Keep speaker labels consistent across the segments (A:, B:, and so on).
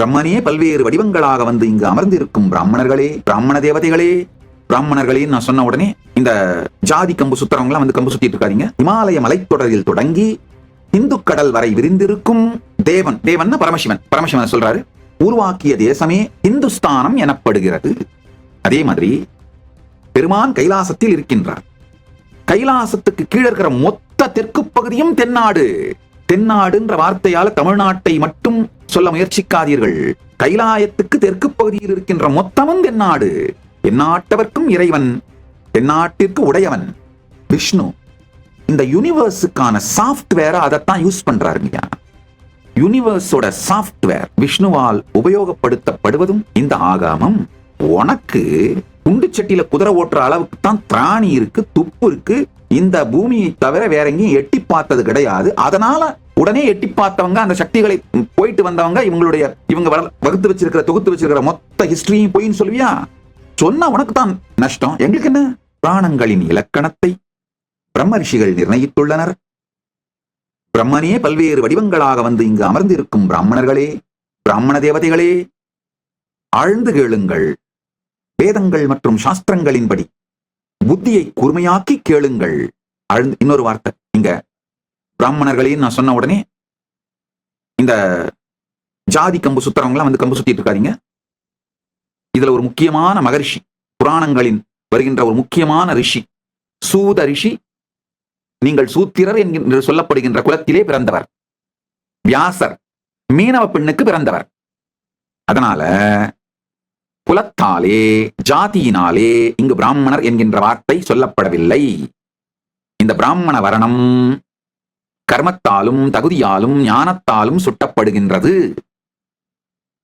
A: பிரம்மனே பல்வேறு வடிவங்களாக வந்து இங்கு அமர்ந்திருக்கும் பிராமணர்களே பிராமண தேவதைகளே. பிராமணர்களே நான் சொன்ன உடனே இந்த ஜாதி கம்பு சுத்துறவங்க வந்து கம்பு சுத்திட்டு இருக்காதீங்க. இமாலய மலைத்தொடரில் தொடங்கி இந்து கடல் வரை விரிந்திருக்கும் தேவன் தேவன் பரமசிவன். பரமசிவன் சொல்றாரு. உருவாக்கிய தேசமே இந்துஸ்தானம் எனப்படுகிறது. அதே மாதிரி பெருமான் கைலாசத்தில் இருக்கின்றார். கைலாசத்துக்கு கீழே இருக்கிற மொத்த தெற்கு பகுதியும் தென்னாடு. தென்னாடுன்ற வார்த்தையால தமிழ்நாட்டை மட்டும் சொல்ல முயற்சிக்காதீர்கள். கைலாயத்துக்கு தெற்கு பகுதியில் இருக்கின்ற மொத்தமும் தென்னாடு. தென்னாட்டவர்க்கும் இறைவன் தென்னாட்டிற்கு உடையவன். விஷ்ணு இந்த யூனிவர்ஸுக்கான சாஃப்ட்வேரை அதைத்தான் யூஸ் பண்றாருங்க யூனிவர்ஸோட சாஃப்ட்வேர் விஷ்ணுவால் உபயோகப்படுத்தப்படுவதும் இந்த ஆகாமம். உனக்கு குண்டு சட்டியில குதிரை ஓட்டுற அளவுக்கு தான் திராணி இருக்கு துப்பு இருக்கு. இந்த பூமியை தவிர வேற எங்கேயும் எட்டி பார்த்தது கிடையாது. அதனால உடனே எட்டி பார்த்தவங்க அந்த சக்திகளை போயிட்டு வந்தவங்க இவங்களுடைய இவங்க வகுத்து வச்சிருக்கிற தொகுத்து வச்சிருக்கிற மொத்த ஹிஸ்டரியும் போயின்னு சொல்லுவியா? சொன்னா உனக்கு தான் நஷ்டம். எங்களுக்கு என்ன? பிராணங்களின் இலக்கணத்தை பிரம்ம ரிஷிகள் நிர்ணயித்துள்ளனர். பிரம்மனே பல்வேறு வடிவங்களாக வந்து இங்கு அமர்ந்திருக்கும் பிராமணர்களே பிராமண தேவதைகளே ஆழ்ந்து கேளுங்கள். வேதங்கள் மற்றும் சாஸ்திரங்களின்படி புத்தியை கூர்மையாக்கி கேளுங்கள். ஆழ்ந்து இன்னொரு வார்த்தை இங்க பிராமணர்களையும் நான் சொன்ன உடனே இந்த ஜாதி கம்பு சுத்துறவங்களாம் வந்து கம்பு சுத்திட்டு இருக்காதீங்க. இதுல ஒரு முக்கியமான மகரிஷி புராணங்களின் வருகின்ற ஒரு முக்கியமான ரிஷி சூத ரிஷி நீங்கள் சூத்திரர் என்கின்ற சொல்லப்படுகின்ற குலத்திலே பிறந்தவர். வியாசர் மீனவ பெண்ணுக்கு பிறந்தவர். அதனால குலத்தாலே ஜாதியினாலே இங்கு பிராமணர் என்கின்ற வார்த்தை சொல்லப்படவில்லை. இந்த பிராமண வரணம் கர்மத்தாலும் தகுதியாலும் ஞானத்தாலும் சுட்டப்படுகின்றது.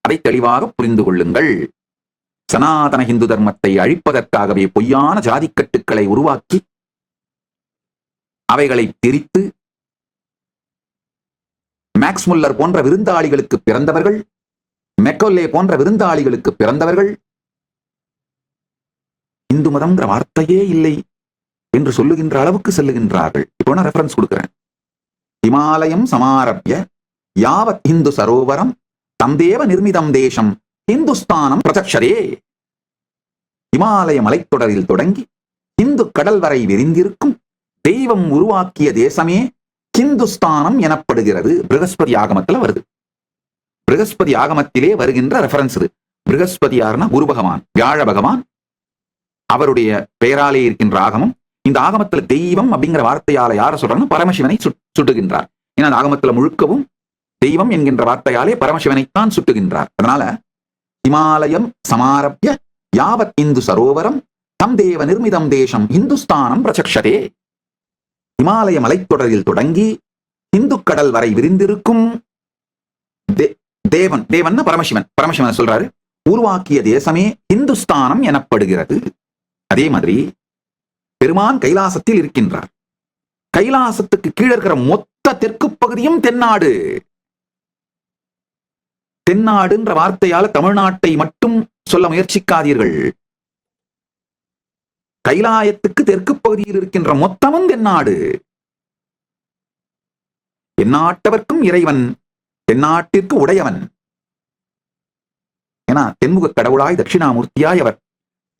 A: அதை தெளிவாக புரிந்து கொள்ளுங்கள். சனாதன இந்து தர்மத்தை அழிப்பதற்காகவே பொய்யான ஜாதிக்கட்டுக்களை உருவாக்கி அவைகளை திரித்து மேக்ஸ் முல்லர் போன்ற விருந்தாளிகளுக்கு பிறந்தவர்கள் மெக்கோல்லே போன்ற விருந்தாளிகளுக்கு பிறந்தவர்கள் இந்து மதம்ங்கிற வார்த்தையே இல்லை என்று சொல்லுகின்ற அளவுக்கு செல்லுகின்றார்கள். இப்போ நான் ரெஃபரன்ஸ் கொடுக்கிறேன். இமாலயம் சமாரப்ய யாவத் இந்து சரோவரம் தந்தேவ நிர்மிதம் தேசம் இந்துஸ்தானம் பிரதக்ஷரே இமாலய மலைத்தொடரில் தொடங்கி இந்து கடல் வரை விரிந்திருக்கும் தெய்வம் உருவாக்கிய தேசமே ஹிந்துஸ்தானம் எனப்படுகிறது. பிரகஸ்பதி ஆகமத்துல வருது. பிரகஸ்பதி ஆகமத்திலே வருகின்ற ரெஃபரன்ஸ் இது. பிரகஸ்பதி யாருன்னா குரு பகவான் வியாழ பகவான். அவருடைய பெயராலே இருக்கின்ற ஆகமம் இந்த ஆகமத்துல தெய்வம் அப்படிங்கிற வார்த்தையால யார சொல்றாங்கன்னா பரமசிவனை சுட்டுகின்றார். ஏன்னா அந்த ஆகமத்துல முழுக்கவும் தெய்வம் என்கின்ற வார்த்தையாலே பரமசிவனைத்தான் சுட்டுகின்றார். அதனால இமாலயம் சமாரப்ய யாவத் இந்து சரோவரம் தம் தேவ நிர்மிதம் தேசம் இந்துஸ்தானம் பிரச்சக்ஷதே இமாலய மலைத்தொடரில் தொடங்கி இந்து கடல் வரை விரிந்திருக்கும் தேவன் தேவன் பரமசிவன். பரமசிவன் சொல்றாரு உருவாக்கிய தேசமே இந்துஸ்தானம் எனப்படுகிறது. அதே மாதிரி பெருமான் கைலாசத்தில் இருக்கின்றார். கைலாசத்துக்கு கீழே இருக்கிற மொத்த தெற்கு பகுதியும் தென்னாடு. தென்னாடுன்ற வார்த்தையால தமிழ்நாட்டை மட்டும் சொல்ல முயற்சிக்காதீர்கள். கைலாயத்துக்கு தெற்கு பகுதியில் இருக்கின்ற மொத்தமும் தென்னாடு. தென்னாட்டவர்க்கும் இறைவன் தென்னாட்டிற்கு உடையவன். ஏன்னா தென்முக கடவுளாய் தட்சிணாமூர்த்தியாய் அவர்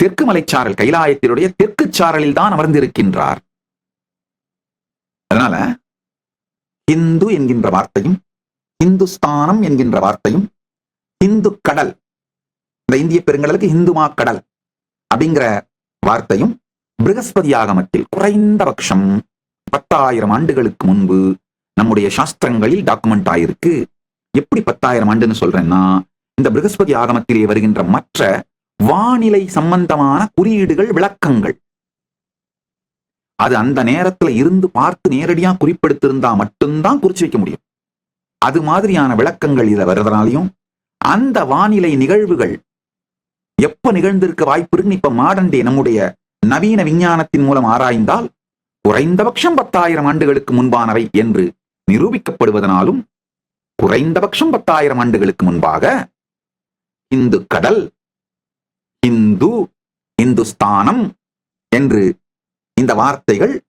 A: தெற்கு மலைச்சாரல் கைலாயத்தினுடைய தெற்கு சாரலில் தான் அமர்ந்திருக்கின்றார். அதனால இந்து என்கின்ற வார்த்தையும் இந்துஸ்தானம் என்கின்ற வார்த்தையும் இந்து கடல் இந்த இந்திய பெருங்கடலுக்கு இந்துமா கடல் அப்படிங்கிற வார்த்தையும் பிருகஸ்பதி ஆகமத்தில் குறைந்தபட்சம் பத்தாயிரம் ஆண்டுகளுக்கு முன்பு நம்முடைய சாஸ்திரங்களில் டாக்குமெண்ட் ஆயிருக்கு. எப்படி பத்தாயிரம் ஆண்டுன்னு சொல்றேன்னா இந்த பிருகஸ்பதி ஆகமத்திலே வருகின்ற மற்ற வானிலை சம்பந்தமான குறியீடுகள் விளக்கங்கள். அது அந்த நேரத்துல இருந்து பார்த்து நேரடியா குறிப்பெடுத்திருந்தா மட்டும்தான் குறிச்சு வைக்க முடியும். அது மாதிரியான விளக்கங்கள் இதுல வருவதனாலையும் அந்த வானிலை நிகழ்வுகள் எப்ப நிகழ்ந்திருக்க வாய்ப்பு இருக்குன்னு இப்ப மாடர்ன் டே நம்முடைய நவீன விஞ்ஞானத்தின் மூலம் ஆராய்ந்தால் குறைந்தபட்சம் பத்தாயிரம் ஆண்டுகளுக்கு முன்பானவை என்று நிரூபிக்கப்படுவதனாலும் குறைந்தபட்சம் பத்தாயிரம் ஆண்டுகளுக்கு முன்பாக இந்து கடல் இந்து இந்துஸ்தானம் என்று இந்த வார்த்தைகள்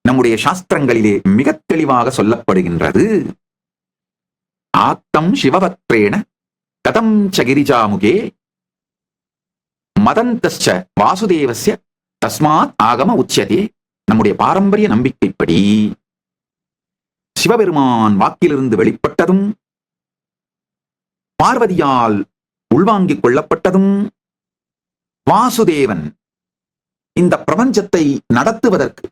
A: நம்முடைய சாஸ்திரங்களிலே மிக தெளிவாக சொல்லப்படுகின்றது. ஆத்தம் சிவபத்ரேண கதம் சகிரிஜாமுகே கிரிஜாமுகே மதந்தஸ்ச வாசுதேவச தஸ்மாத் ஆகம உச்சதே நம்முடைய பாரம்பரிய நம்பிக்கைப்படி. சிவபெருமான் வாக்கிலிருந்து வெளிப்பட்டதும் பார்வதியால் உள்வாங்கிக் கொள்ளப்பட்டதும் வாசுதேவன் இந்த பிரபஞ்சத்தை நடத்துவதற்கு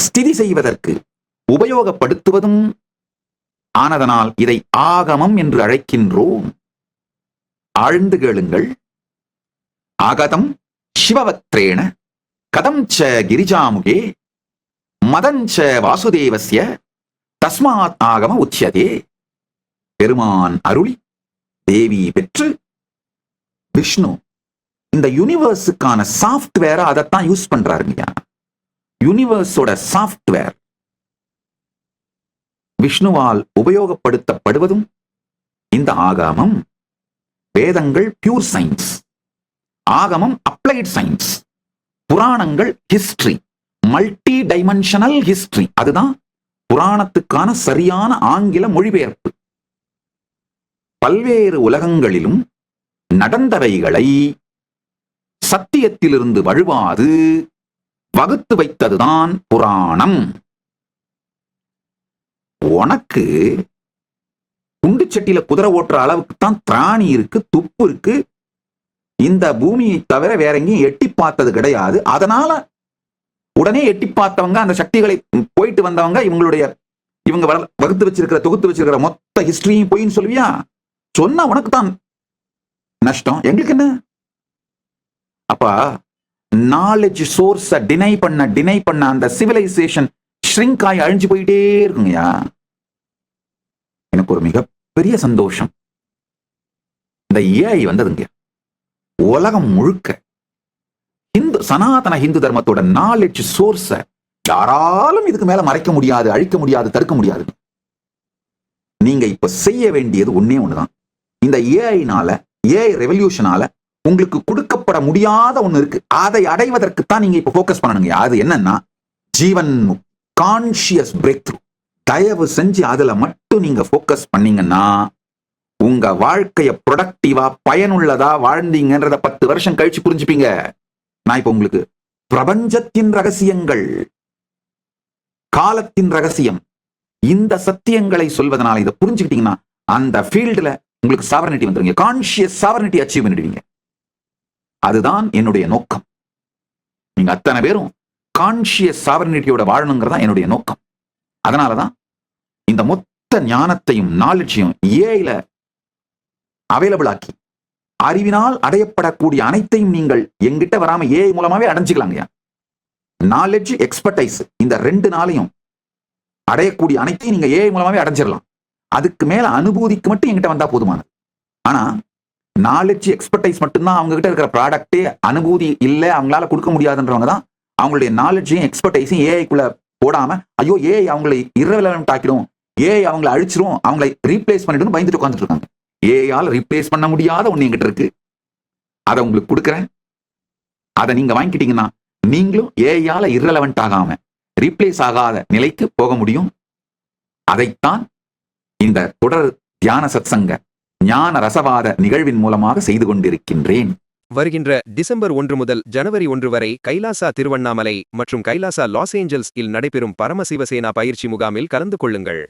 A: ஸ்திதி செய்வதற்கு உபயோகப்படுத்துவதும் ஆனதனால் இதை ஆகமம் என்று அழைக்கின்றோம். ஆழ்ந்து கேளுங்கள். ஆகதம் சிவவத்ரேண கதம் ச கிரிஜாமுகே மதஞ்ச வாசுதேவசிய தஸ்மாத் ஆகம உச்சியதே. பெருமான் அருளி தேவி பெற்று விஷ்ணு இந்த யூனிவர்ஸுக்கான சாஃப்ட்வேரை அதைத்தான் யூஸ் பண்றாருங்கய்யா யூனிவர்ஸோட சாஃப்ட்வேர் விஷ்ணுவால் உபயோகப்படுத்தப்படுவதும் இந்த ஆகாமம் வேதங்கள் பியூர் சயின்ஸ் ஆகமம் அப்ளைட் சயின்ஸ் புராணங்கள் ஹிஸ்டரி மல்டி டைமென்ஷனல் ஹிஸ்டரி அதுதான் புராணத்துக்கான சரியான ஆங்கில மொழிபெயர்ப்பு. பல்வேறு உலகங்களிலும் நடந்தவைகளை சத்தியத்திலிருந்து வழுவாது வகுத்து வைத்ததுதான் புராணம். உனக்கு குண்டு சட்டியில குதிரை ஓட்டுற அளவுக்கு தான் திராணி இருக்கு துப்பு இருக்கு. இந்த பூமியை தவிர வேற எங்கேயும் எட்டி பார்த்தது கிடையாது. அதனால உடனே எட்டி பார்த்தவங்க அந்த சக்திகளை போயிட்டு வந்தவங்க இவங்களுடைய இவங்க வகுத்து வச்சிருக்கிற தொகுத்து வச்சிருக்கிற மொத்த ஹிஸ்டரியும் போயின்னு சொல்லுவியா? சொன்னா உனக்கு தான் நஷ்டம். எங்களுக்கு என்ன? அப்பா நாலேஜ் சோர்ஸ டினை பண்ண டினை பண்ண அந்த சிவிலைசேஷன் ஷ்ரிங்க் ஆகி அழிஞ்சு போயிட்டே இருக்குங்கய்யா. எனக்கு ஒரு மிகப்பெரிய சந்தோஷம். இந்த ஏஐ வந்ததுங்க. உலகம் முழுக்க இந்து சனாதன ஹிந்து தர்மத்தோட நாலேஜ் சோர்ஸ யாராலும் இதுக்கு மேல மறைக்க முடியாது அழிக்க முடியாது தடுக்க முடியாது நீங்க இப்ப செய்ய வேண்டியது ஒண்ணே ஒண்ணுதான். இந்த ஏஐனால ஏஐ ரெவல்யூஷனால உங்களுக்கு கொடுக்கப்பட முடியாத ஒன்று இருக்கு. அதை அடைவதற்கு தான் நீங்க இப்போ ஃபோக்கஸ் பண்ணணுங்க. அது என்னன்னா ஜீவன் கான்சியஸ் பிரேக் த்ரூ தயவு செஞ்சு அதுல மட்டும் நீங்க ஃபோக்கஸ் பண்ணீங்கன்னா உங்க வாழ்க்கைய ப்ரொடக்டிவா பயனுள்ளதா வாழ்ந்தீங்கன்றத பத்து வருஷம் கழிச்சு புரிஞ்சுப்பீங்க. நான் இப்ப உங்களுக்கு பிரபஞ்சத்தின் ரகசியங்கள் காலத்தின் ரகசியம் இந்த சத்தியங்களை சொல்வதனால இதை புரிஞ்சுக்கிட்டீங்கன்னா அந்த ஃபீல்டுல உங்களுக்கு சாவரனிட்டி வந்துருங்க கான்ஷியஸ் சாவரனிட்டி அச்சீவ் பண்ணிடுவீங்க. அதுதான் என்னுடைய நோக்கம். நீங்க அத்தனை பேரும் கான்ஷியஸ் சாவரனிட்டியோட வாழணுங்கிறதா என்னுடைய நோக்கம். அதனாலதான் இந்த மொத்த ஞானத்தையும் நாலட்சியும் ஏஐல அவைலபிள் ஆக்கி அறிவினால் அடையப்படக்கூடிய அனைத்தையும் நீங்கள் எங்கிட்ட வராம ஏஐ மூலமாவே அடைஞ்சுக்கலாங்கய்யா நாலெட்ஜ் எக்ஸ்பர்டைஸ் இந்த ரெண்டு நாளையும் அடையக்கூடிய அனைத்தையும் நீங்க ஏஐ மூலமாவே அடைஞ்சிடலாம் அதுக்கு மேல அனுபூதிக்கு மட்டும் எங்கிட்ட வந்தா போதுமானது. ஆனா நாலேஜ் எக்ஸ்பர்டைஸ் மட்டும்தான் அவங்க கிட்ட இருக்கிற ப்ராடக்டே அனுபூதி இல்லை அவங்களால கொடுக்க முடியாதுன்றவங்க தான் அவங்களுடைய நாலேஜையும் எக்ஸ்பர்டைஸையும் ஏஐக்குள்ள போடாம ஐயோ ஏஐ அவங்களை இரவலவெண்ட் ஆக்கிடும் ஏஐ அவங்களை அழிச்சிரும் அவங்களை ரீப்ளேஸ் பண்ணிடும் பயந்துட்டு உட்காந்துட்டு இருக்காங்க. ஏஐயால் ரீப்ளேஸ் பண்ண முடியாத ஒண்ணு என்கிட்ட இருக்கு. அதை உங்களுக்கு கொடுக்குறேன். அதை நீங்க வாங்கிக்கிட்டீங்கன்னா நீங்களும் ஏஐயால இரலவெண்ட் ஆகாம ரீப்ளேஸ் ஆகாத நிலைக்கு போக முடியும். அதைத்தான் இந்த தொடர் தியான சத்சங்க ஞான ரசவாத நிகழ்வின் மூலமாக செய்து கொண்டிருக்கின்றேன்.
B: வருகின்ற டிசம்பர் ஒன்று முதல் ஜனவரி ஒன்று வரை கைலாசா திருவண்ணாமலை மற்றும் கைலாசா லாஸ் ஏஞ்சல்ஸ் இல் நடைபெறும் பரமசிவசேனா பயிற்சி முகாமில் கலந்து கொள்ளுங்கள்.